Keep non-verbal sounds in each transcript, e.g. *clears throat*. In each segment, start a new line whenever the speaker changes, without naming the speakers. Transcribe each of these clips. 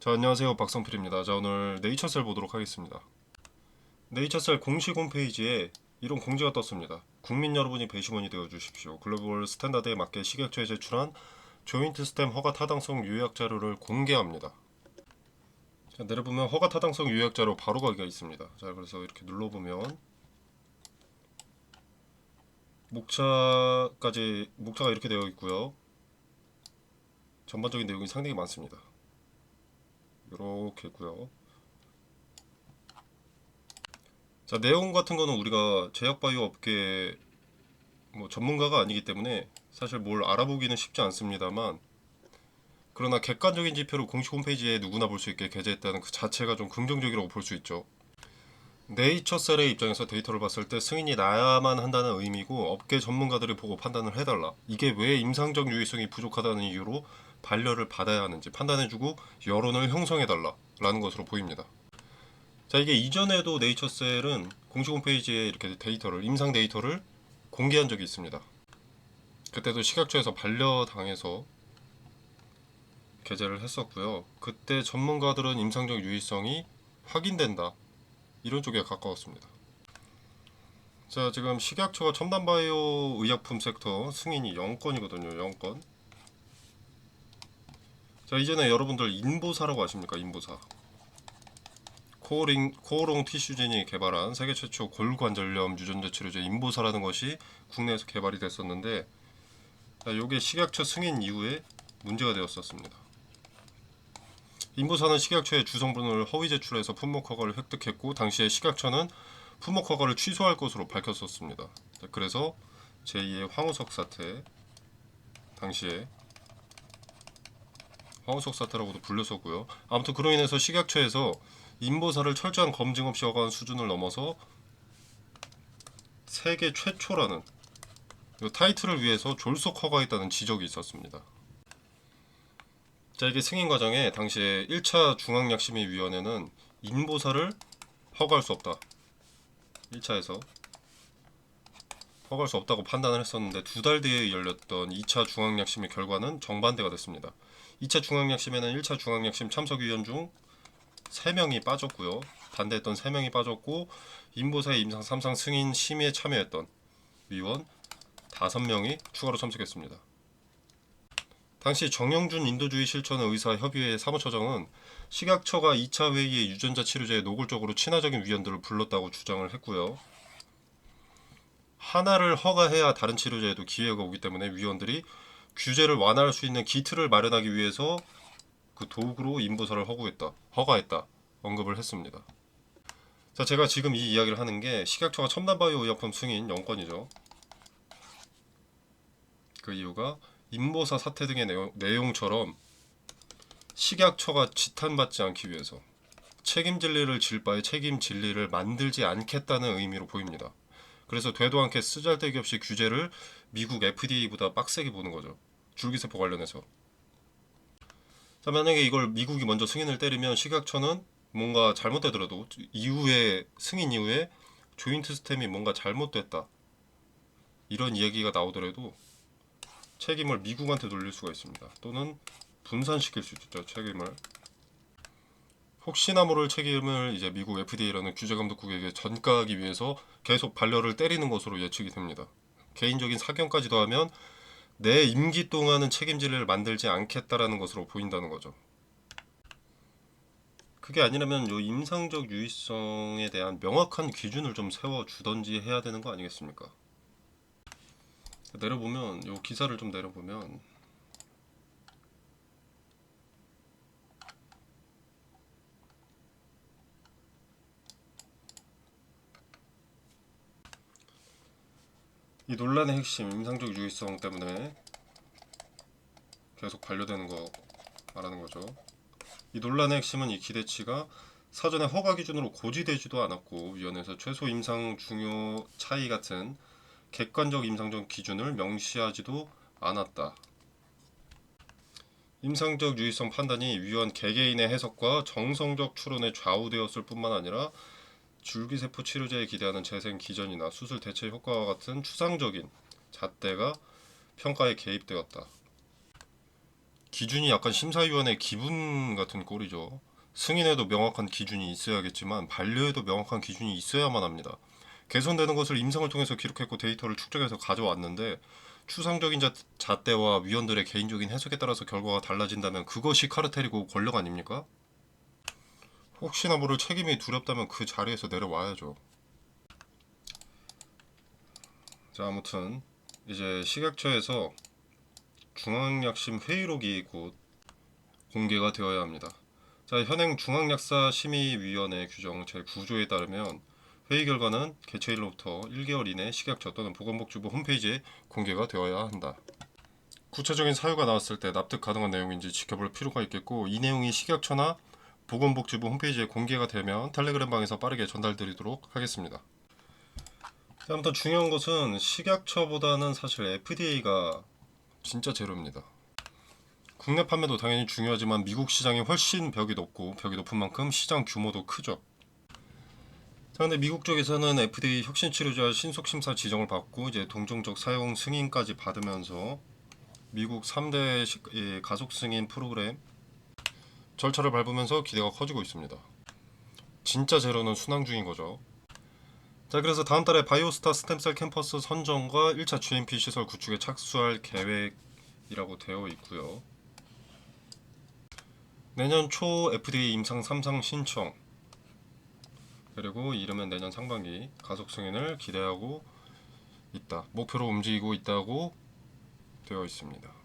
자 안녕하세요 박성필입니다. 자 오늘 네이처셀 보도록 하겠습니다. 네이처셀 공식 홈페이지에 이런 공지가 떴습니다. 국민 여러분이 배심원이 되어 주십시오. 글로벌 스탠다드에 맞게 식약처에 제출한 조인트 스템 허가 타당성 요약 자료를 공개합니다. 자, 내려보면 허가 타당성 요약 자료 바로 가기가 있습니다. 자 그래서 이렇게 눌러보면 목차까지 목차가 이렇게 되어 있고요. 전반적인 내용이 상당히 많습니다. 이렇게 있고요. 자 내용 같은 거는 우리가 제약바이오 업계 뭐 전문가가 아니기 때문에 사실 뭘 알아보기는 쉽지 않습니다만 그러나 객관적인 지표를 공식 홈페이지에 누구나 볼 수 있게 게재했다는 그 자체가 좀 긍정적이라고 볼 수 있죠. 네이처셀의 입장에서 데이터를 봤을 때 승인이 나야만 한다는 의미고 업계 전문가들이 보고 판단을 해달라. 이게 왜 임상적 유의성이 부족하다는 이유로 반려를 받아야 하는지 판단해주고 여론을 형성해달라 라는 것으로 보입니다. 자 이게 이전에도 네이처셀은 공식 홈페이지에 이렇게 데이터를 임상 데이터를 공개한 적이 있습니다. 그때도 식약처에서 반려당해서 게재를 했었고요. 그때 전문가들은 임상적 유의성이 확인된다 이런 쪽에 가까웠습니다. 자 지금 식약처가 첨단바이오 의약품 섹터 승인이 0건이거든요. 0건. 자 이전에 여러분들 인보사라고 아십니까? 인보사. 코어링, 코어롱 티슈진이 개발한 세계 최초 골관절염 유전자 치료제 인보사라는 것이 국내에서 개발이 됐었는데 자, 요게 식약처 승인 이후에 문제가 되었었습니다. 인보사는 식약처에 주성분을 허위 제출해서 품목 허가를 획득했고 당시에 식약처는 품목 허가를 취소할 것으로 밝혔었습니다. 자, 그래서 제2의 황우석 사태 당시에 황우석 사태라고도 불렸었고요. 아무튼 그로 인해서 식약처에서 인보사를 철저한 검증 없이 허가한 수준을 넘어서 세계 최초라는 이 타이틀을 위해서 졸속 허가했다는 지적이 있었습니다. 자 이게 승인 과정에 당시에 1차 중앙약심위위원회는 인보사를 허가할 수 없다. 1차에서 허가할 수 없다고 판단을 했었는데 두 달 뒤에 열렸던 2차 중앙약심의 결과는 정반대가 됐습니다. 2차 중앙약심에는 1차 중앙약심 참석위원 중 3명이 빠졌고요. 반대했던 3명이 빠졌고 인보사의 임상 3상 승인 심의에 참여했던 위원 5명이 추가로 참석했습니다. 당시 정영준 인도주의 실천 의사 협의회 사무처장은 식약처가 2차 회의에 유전자 치료제에 노골적으로 친화적인 위원들을 불렀다고 주장을 했고요. 하나를 허가해야 다른 치료제에도 기회가 오기 때문에 위원들이 규제를 완화할 수 있는 기틀을 마련하기 위해서 그 도구로 인보사를 허구했다, 허가했다 언급을 했습니다. 자, 제가 지금 이 이야기를 하는 게 식약처가 첨단바이오 의약품 승인 0건이죠. 그 이유가 인보사 사태 등의 내용, 내용처럼 식약처가 지탄받지 않기 위해서 책임 진리를 질 바에 책임 진리를 만들지 않겠다는 의미로 보입니다. 그래서 되도 않게 쓰잘데기 없이 규제를 미국 FDA보다 빡세게 보는 거죠. 줄기세포 관련해서. 자, 만약에 이걸 미국이 먼저 승인을 때리면 식약처는 뭔가 잘못되더라도 이후에 승인 이후에 조인트 스템이 뭔가 잘못됐다. 이런 이야기가 나오더라도 책임을 미국한테 돌릴 수가 있습니다. 또는 분산시킬 수 있죠. 책임을. 혹시나 모를 책임을 이제 미국 FDA라는 규제감독국에게 전가하기 위해서 계속 반려를 때리는 것으로 예측이 됩니다. 개인적인 사견까지도 하면 내 임기 동안은 책임질을 만들지 않겠다라는 것으로 보인다는 거죠. 그게 아니라면 요 임상적 유의성에 대한 명확한 기준을 좀 세워 주던지 해야 되는 거 아니겠습니까? 내려보면 요 기사를 좀 내려보면 이 논란의 핵심 임상적 유의성 때문에 계속 반려되는 거 말하는 거죠. 이 논란의 핵심은 이 기대치가 사전에 허가 기준으로 고지되지도 않았고 위원회에서 최소 임상 중요 차이 같은 객관적 임상적 기준을 명시하지도 않았다. 임상적 유의성 판단이 위원 개개인의 해석과 정성적 추론에 좌우되었을 뿐만 아니라 줄기세포 치료제에 기대하는 재생 기전이나 수술 대체 효과와 같은 추상적인 잣대가 평가에 개입되었다. 기준이 약간 심사위원회 기분 같은 꼴이죠. 승인에도 명확한 기준이 있어야겠지만 반려에도 명확한 기준이 있어야만 합니다. 개선되는 것을 임상을 통해서 기록했고 데이터를 축적해서 가져왔는데 추상적인 자, 잣대와 위원들의 개인적인 해석에 따라서 결과가 달라진다면 그것이 카르텔이고 권력 아닙니까? 혹시나 모를 책임이 두렵다면 그 자리에서 내려와야죠. 자 아무튼 이제 식약처에서 중앙약심 회의록이 곧 공개가 되어야 합니다. 자 현행 중앙약사 심의위원회 규정 제9조에 따르면 회의 결과는 개최일로부터 1개월 이내 식약처 또는 보건복지부 홈페이지에 공개가 되어야 한다. 구체적인 사유가 나왔을 때 납득 가능한 내용인지 지켜볼 필요가 있겠고 이 내용이 식약처나 보건복지부 홈페이지에 공개가 되면 텔레그램 방에서 빠르게 전달드리도록 하겠습니다. 자, 아무튼 중요한 것은 식약처보다는 사실 FDA가 진짜 제로입니다. 국내 판매도 당연히 중요하지만 미국 시장이 훨씬 벽이 높고 벽이 높은 만큼 시장 규모도 크죠. 자, 근데 미국 쪽에서는 FDA 혁신 치료자 신속 심사 지정을 받고 이제 동종적 사용 승인까지 받으면서 미국 3대 시- 예, 가속 승인 프로그램 절차를 밟으면서 기대가 커지고 있습니다. 진짜 제로는 순항 중인 거죠. 자, 그래서 다음 달에 바이오스타 스템셀 캠퍼스 선정과 1차 GMP 시설 구축에 착수할 계획이라고 되어 있고요. 내년 초 FDA 임상 3상 신청 그리고 이르면 내년 상반기 가속 승인을 기대하고 있다. 목표로 움직이고 있다고 되어 있습니다.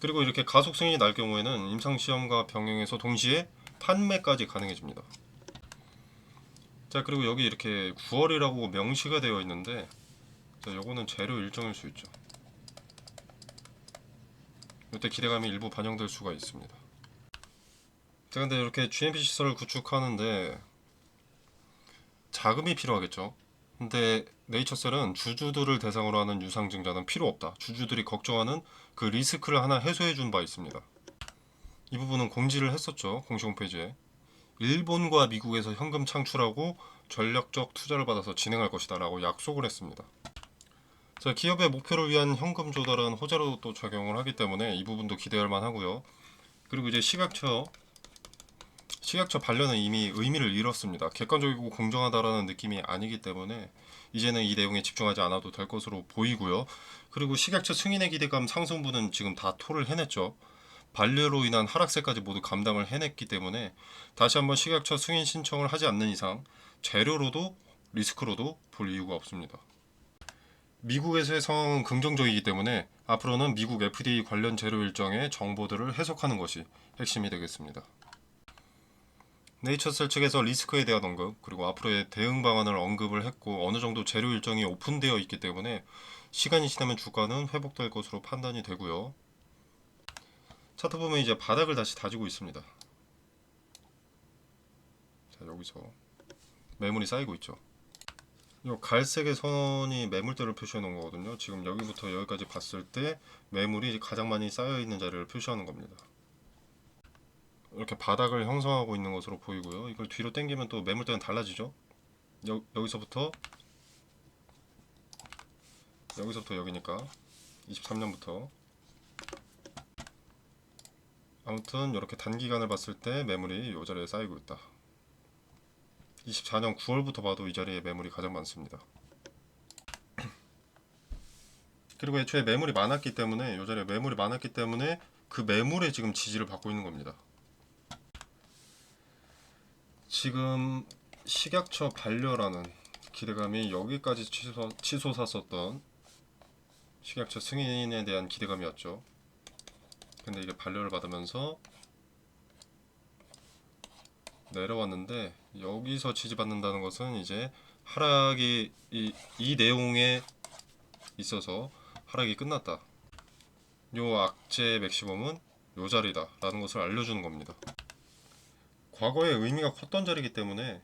그리고 이렇게 가속 승인이 날 경우에는 임상 시험과 병행해서 동시에 판매까지 가능해집니다. 자 그리고 여기 이렇게 9월이라고 명시가 되어 있는데 자 요거는 재료 일정일 수 있죠. 이때 기대감이 일부 반영될 수가 있습니다. 자 근데 이렇게 GMP 시설을 구축하는데 자금이 필요하겠죠. 근데 네이처셀은 주주들을 대상으로 하는 유상 증자는 필요 없다. 주주들이 걱정하는 그 리스크를 하나 해소해 준 바 있습니다. 이 부분은 공지를 했었죠. 공식 홈페이지에. 일본과 미국에서 현금 창출하고 전략적 투자를 받아서 진행할 것이다 라고 약속을 했습니다. 자, 기업의 목표를 위한 현금 조달은 호재로 또 작용을 하기 때문에 이 부분도 기대할 만하고요. 그리고 이제 식약처 식약처 반려는 이미 의미를 잃었습니다. 객관적이고 공정하다라는 느낌이 아니기 때문에 이제는 이 내용에 집중하지 않아도 될 것으로 보이고요. 그리고 식약처 승인의 기대감 상승분은 지금 다 토를 해냈죠. 반려로 인한 하락세까지 모두 감당을 해냈기 때문에 다시 한번 식약처 승인 신청을 하지 않는 이상 재료로도 리스크로도 볼 이유가 없습니다. 미국에서의 상황은 긍정적이기 때문에 앞으로는 미국 FDA 관련 재료 일정의 정보들을 해석하는 것이 핵심이 되겠습니다. 네이처셀 측에서 리스크에 대한 언급 그리고 앞으로의 대응 방안을 언급을 했고 어느 정도 재료 일정이 오픈되어 있기 때문에 시간이 지나면 주가는 회복될 것으로 판단이 되고요. 차트 보면 이제 바닥을 다시 다지고 있습니다. 자 여기서 매물이 쌓이고 있죠. 이 갈색의 선이 매물대를 표시해 놓은 거거든요. 지금 여기부터 여기까지 봤을 때 매물이 가장 많이 쌓여 있는 자리를 표시하는 겁니다. 이렇게 바닥을 형성하고 있는 것으로 보이고요. 이걸 뒤로 당기면 또 매물대는 달라지죠. 여, 여기서부터 여기서부터 여기니까 23년부터 아무튼 이렇게 단기간을 봤을 때 매물이 이 자리에 쌓이고 있다. 24년 9월부터 봐도 이 자리에 매물이 가장 많습니다. *clears throat* 그리고 애초에 매물이 많았기 때문에 이 자리에 매물이 많았기 때문에 그 매물에 지금 지지를 받고 있는 겁니다. 지금 식약처 반려라는 기대감이 여기까지 치솟, 치솟았었던 식약처 승인에 대한 기대감이었죠. 근데 이게 반려를 받으면서 내려왔는데 여기서 지지받는다는 것은 이제 하락이 이, 이 내용에 있어서 하락이 끝났다. 요 악재 맥시멈은 요 자리다 라는 것을 알려주는 겁니다. 과거에 의미가 컸던 자리이기 때문에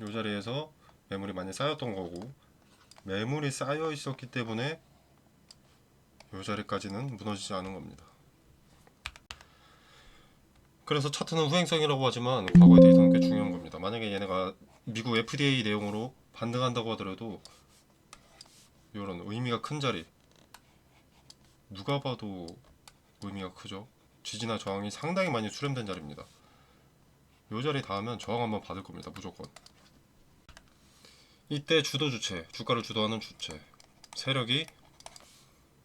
요 자리에서 매물이 많이 쌓였던 거고 매물이 쌓여 있었기 때문에 요 자리까지는 무너지지 않은 겁니다. 그래서 차트는 후행성이라고 하지만 과거의 데이터는 꽤 중요한 겁니다. 만약에 얘네가 미국 FDA 내용으로 반등한다고 하더라도 이런 의미가 큰 자리 누가 봐도 의미가 크죠. 지지나 저항이 상당히 많이 수렴된 자리입니다. 이 자리 닿으면 저항 한번 받을 겁니다. 무조건. 이때 주도 주체, 주가를 주도하는 주체, 세력이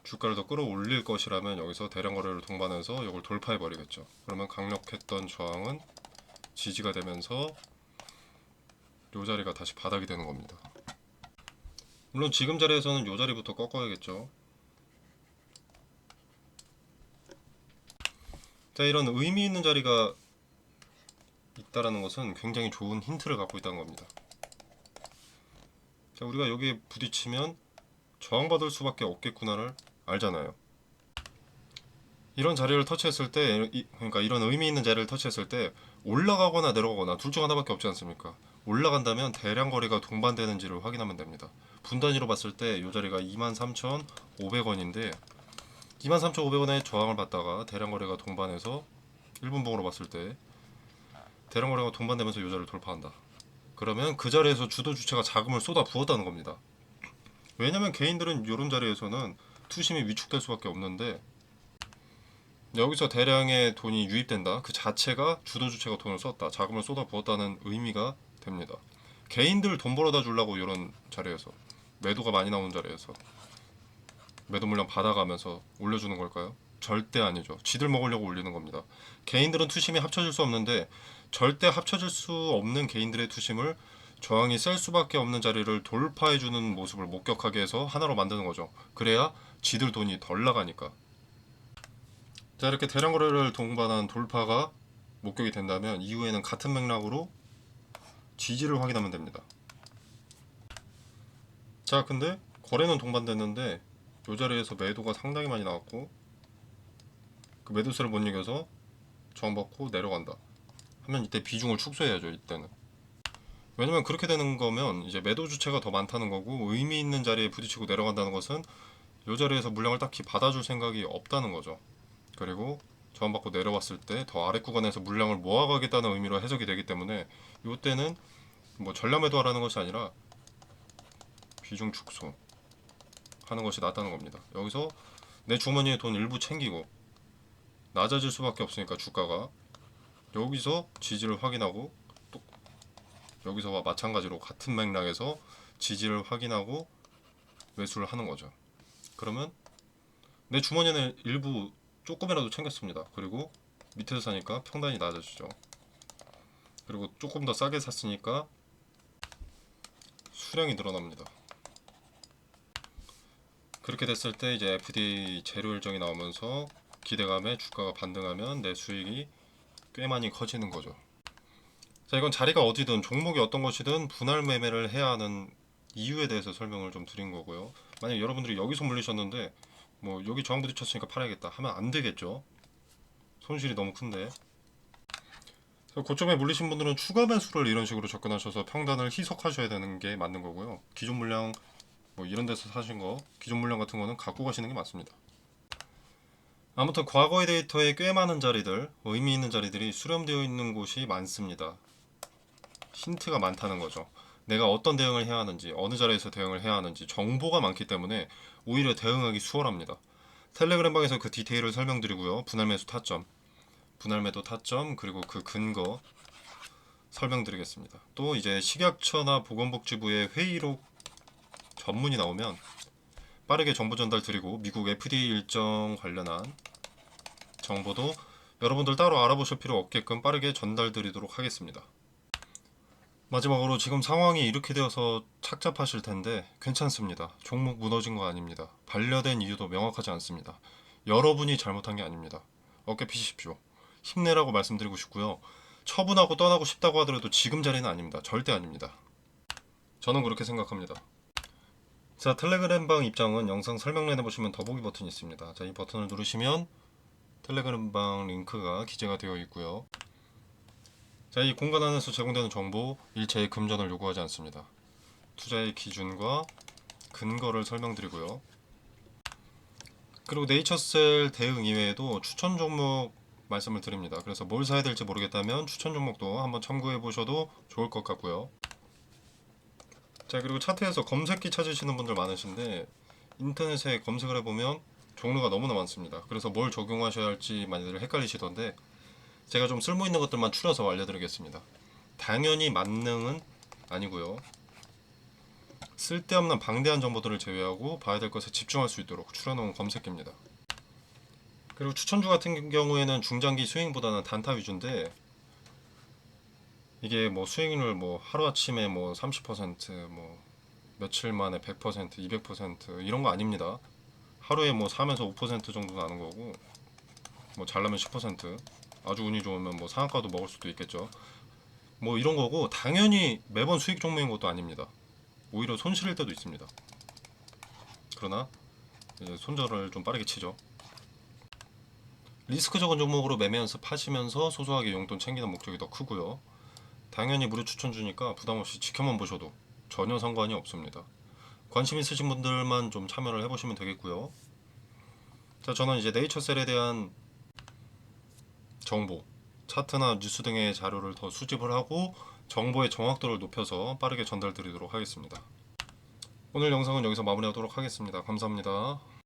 주가를 더 끌어올릴 것이라면 여기서 대량 거래를 동반해서 이걸 돌파해 버리겠죠. 그러면 강력했던 저항은 지지가 되면서 이 자리가 다시 바닥이 되는 겁니다. 물론 지금 자리에서는 이 자리부터 꺾어야겠죠. 자 이런 의미 있는 자리가 있다라는 것은 굉장히 좋은 힌트를 갖고 있다는 겁니다. 자 우리가 여기에 부딪히면 저항받을 수밖에 없겠구나를 알잖아요. 이런 자리를 터치했을 때 이- 그러니까 이런 의미 있는 자리를 터치했을 때 올라가거나 내려가거나 둘 중 하나밖에 없지 않습니까? 올라간다면 대량 거래가 동반되는지를 확인하면 됩니다. 분단위로 봤을 때 이 자리가 23,500원인데 23,500원에 저항을 받다가 대량 거래가 동반해서 1분봉으로 봤을 때 대량 거래가 동반되면서 이 자리를 돌파한다. 그러면 그 자리에서 주도 주체가 자금을 쏟아 부었다는 겁니다. 왜냐면 개인들은 이런 자리에서는 투심이 위축될 수밖에 없는데 여기서 대량의 돈이 유입된다. 그 자체가 주도 주체가 돈을 썼다. 자금을 쏟아 부었다는 의미가 됩니다. 개인들 돈 벌어다 주려고 이런 자리에서 매도가 많이 나오는 자리에서 매도 물량 받아가면서 올려주는 걸까요? 절대 아니죠. 지들 먹으려고 올리는 겁니다. 개인들은 투심이 합쳐질 수 없는데 절대 합쳐질 수 없는 개인들의 투심을 저항이 셀 수밖에 없는 자리를 돌파해 주는 모습을 목격하게 해서 하나로 만드는 거죠. 그래야 지들 돈이 덜 나가니까. 자 이렇게 대량 거래를 동반한 돌파가 목격이 된다면 이후에는 같은 맥락으로 지지를 확인하면 됩니다. 자 근데 거래는 동반됐는데 이 자리에서 매도가 상당히 많이 나왔고 그 매도세를 못 이겨서 저항받고 내려간다 하면 이때 비중을 축소해야죠 이때는. 왜냐면 그렇게 되는 거면 이제 매도 주체가 더 많다는 거고 의미 있는 자리에 부딪히고 내려간다는 것은 이 자리에서 물량을 딱히 받아줄 생각이 없다는 거죠. 그리고 저항받고 내려왔을 때 더 아래 구간에서 물량을 모아가겠다는 의미로 해석이 되기 때문에 이때는 뭐 전량 매도하라는 것이 아니라 비중 축소 하는 것이 낫다는 겁니다. 여기서 내 주머니에 돈 일부 챙기고 낮아질 수밖에 없으니까 주가가 여기서 지지를 확인하고 또 여기서와 마찬가지로 같은 맥락에서 지지를 확인하고 매수를 하는 거죠. 그러면 내 주머니에는 일부 조금이라도 챙겼습니다. 그리고 밑에서 사니까 평단이 낮아지죠. 그리고 조금 더 싸게 샀으니까 수량이 늘어납니다. 그렇게 됐을 때 이제 FDA 재료 일정이 나오면서 기대감에 주가가 반등하면 내 수익이 꽤 많이 커지는 거죠. 자, 이건 자리가 어디든 종목이 어떤 것이든 분할 매매를 해야 하는 이유에 대해서 설명을 좀 드린 거고요. 만약 여러분들이 여기서 물리셨는데 뭐 여기 저항 부딪혔으니까 팔아야겠다 하면 안 되겠죠. 손실이 너무 큰데. 고점에 물리신 분들은 추가 매수를 이런 식으로 접근하셔서 평단을 희석하셔야 되는 게 맞는 거고요. 기존 물량 뭐 이런 데서 사신 거 기존 물량 같은 거는 갖고 가시는 게 맞습니다. 아무튼 과거의 데이터에 꽤 많은 자리들, 의미 있는 자리들이 수렴되어 있는 곳이 많습니다. 힌트가 많다는 거죠. 내가 어떤 대응을 해야 하는지, 어느 자리에서 대응을 해야 하는지 정보가 많기 때문에 오히려 대응하기 수월합니다. 텔레그램 방에서 그 디테일을 설명드리고요. 분할 매수 타점, 분할 매도 타점, 그리고 그 근거 설명드리겠습니다. 또 이제 식약처나 보건복지부의 회의록 전문이 나오면 빠르게 정보 전달 드리고 미국 FDA 일정 관련한 정보도 여러분들 따로 알아보실 필요 없게끔 빠르게 전달 드리도록 하겠습니다. 마지막으로 지금 상황이 이렇게 되어서 착잡하실 텐데 괜찮습니다. 종목 무너진 거 아닙니다. 반려된 이유도 명확하지 않습니다. 여러분이 잘못한 게 아닙니다. 어깨 피십시오. 힘내라고 말씀드리고 싶고요. 처분하고 떠나고 싶다고 하더라도 지금 자리는 아닙니다. 절대 아닙니다. 저는 그렇게 생각합니다. 자 텔레그램방 입장은 영상 설명란에 보시면 더보기 버튼이 있습니다. 자 이 버튼을 누르시면 텔레그램방 링크가 기재가 되어 있고요. 자 이 공간 안에서 제공되는 정보 일체의 금전을 요구하지 않습니다. 투자의 기준과 근거를 설명드리고요. 그리고 네이처셀 대응 이외에도 추천 종목 말씀을 드립니다. 그래서 뭘 사야 될지 모르겠다면 추천 종목도 한번 참고해 보셔도 좋을 것 같고요. 자 그리고 차트에서 검색기 찾으시는 분들 많으신데 인터넷에 검색을 해보면 종류가 너무나 많습니다. 그래서 뭘 적용하셔야 할지 많이들 헷갈리시던데 제가 좀 쓸모 있는 것들만 추려서 알려드리겠습니다. 당연히 만능은 아니고요. 쓸데없는 방대한 정보들을 제외하고 봐야 될 것에 집중할 수 있도록 추려놓은 검색기입니다. 그리고 추천주 같은 경우에는 중장기 스윙보다는 단타 위주인데 이게 뭐 수익률 뭐 하루 아침에 뭐 30%뭐 며칠 만에 100%, 200% 이런 거 아닙니다. 하루에 뭐 3에서 5% 정도 나는 거고 뭐 잘나면 10% 아주 운이 좋으면 뭐 상한가도 먹을 수도 있겠죠. 뭐 이런 거고 당연히 매번 수익 종목인 것도 아닙니다. 오히려 손실일 때도 있습니다. 그러나 손절을 좀 빠르게 치죠. 리스크 적은 종목으로 매매 연습하시면서 소소하게 용돈 챙기는 목적이 더 크고요. 당연히 무료 추천 주니까 부담 없이 지켜만 보셔도 전혀 상관이 없습니다. 관심 있으신 분들만 좀 참여를 해보시면 되겠고요. 자, 저는 이제 네이처셀에 대한 정보, 차트나 뉴스 등의 자료를 더 수집을 하고 정보의 정확도를 높여서 빠르게 전달드리도록 하겠습니다. 오늘 영상은 여기서 마무리하도록 하겠습니다. 감사합니다.